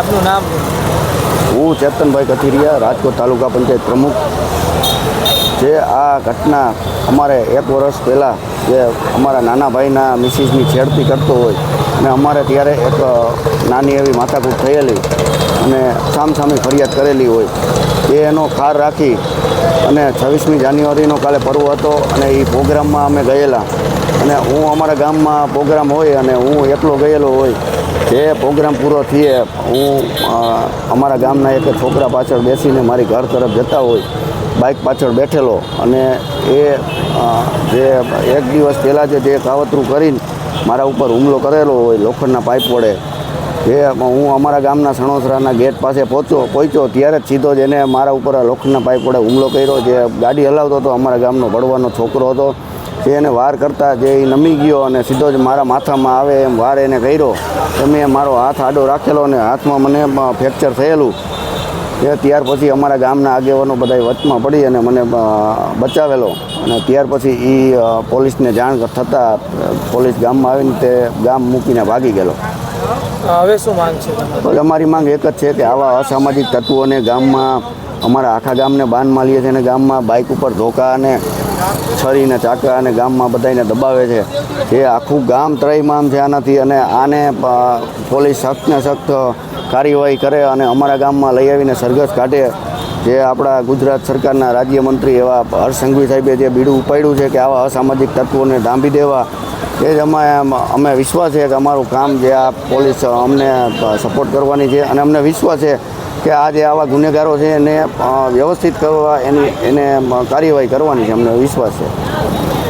આપનું નામ? હું ચેતનભાઈ કથિરિયા, રાજકોટ તાલુકા પંચાયત પ્રમુખ. જે આ ઘટના અમારે એક વર્ષ પહેલાં જે અમારા નાના ભાઈના મિસિસની છેડતી કરતો હોય, અને અમારે ત્યારે એક નાની એવી માથાકૂટ થયેલી અને સામસામી ફરિયાદ કરેલી હોય. એ એનો ખાર રાખી અને છવ્વીસમી જાન્યુઆરીનો કાલે પર્વ હતો અને એ પ્રોગ્રામમાં અમે ગયેલા. અને હું અમારા ગામમાં પ્રોગ્રામ હોય અને હું એકલો ગયેલો હોય, જે પ્રોગ્રામ પૂરો થઈએ, હું અમારા ગામના એક છોકરા પાછળ બેસીને મારી ઘર તરફ જતા હોય બાઇક પાછળ બેઠેલો. અને એ જે એક દિવસ પહેલાં જે જે કાવતરું કરીને મારા ઉપર હુમલો કરેલો હોય, લોખંડના પાઇપ વડે જે હું અમારા ગામના સણોસરાના ગેટ પાસે પહોંચ્યો પહોંચ્યો ત્યારે જ સીધો જ એને મારા ઉપર લોખંડના પાઇપ વડે હુમલો કર્યો. જે ગાડી હલાવતો હતો, અમારા ગામનો ભળવાનો છોકરો હતો. જે એને વાર કરતાં જે એ નમી ગયો અને સીધો જ મારા માથામાં આવે એમ વાર એને કર્યો. તો મેં મારો હાથ આડો રાખેલો અને હાથમાં મને ફ્રેક્ચર થયેલું. એ ત્યાર પછી અમારા ગામના આગેવાનો બધા વચમાં પડી અને મને બચાવેલો. અને ત્યાર પછી એ પોલીસને જાણ થતાં પોલીસ ગામમાં આવીને તે ગામ મૂકીને ભાગી ગયેલો. હવે અમારી માંગ એક જ છે કે આવા અસામાજિક તત્વોને ગામમાં, અમારા આખા ગામને બાનમાં માલીએ છીએ અને ગામમાં બાઇક ઉપર ધોકા અને છરીને ચાકા અને ગામમાં બધાને દબાવે છે. એ આખું ગામ ત્રયમામ છે આનાથી અને આને પોલીસ સખ્તને સખ્ત કાર્યવાહી કરે અને અમારા ગામમાં લઈ આવીને સરઘસ કાઢે. જે આપણા ગુજરાત સરકારના રાજ્યમંત્રી એવા હર્ષ સંઘવી સાહેબે જે બીડું ઉપાડ્યું છે કે આવા અસામાજિક તત્વોને ડાંબી દેવા એ જ અમે અમે વિશ્વાસ છે કે અમારું કામ જે આ પોલીસ અમને સપોર્ટ કરવાની છે અને અમને વિશ્વાસ છે કે આ જે આવા ગુનેગારો છે એને વ્યવસ્થિત કરવા એની, એને કાર્યવાહી કરવાની છે. અમને વિશ્વાસ છે.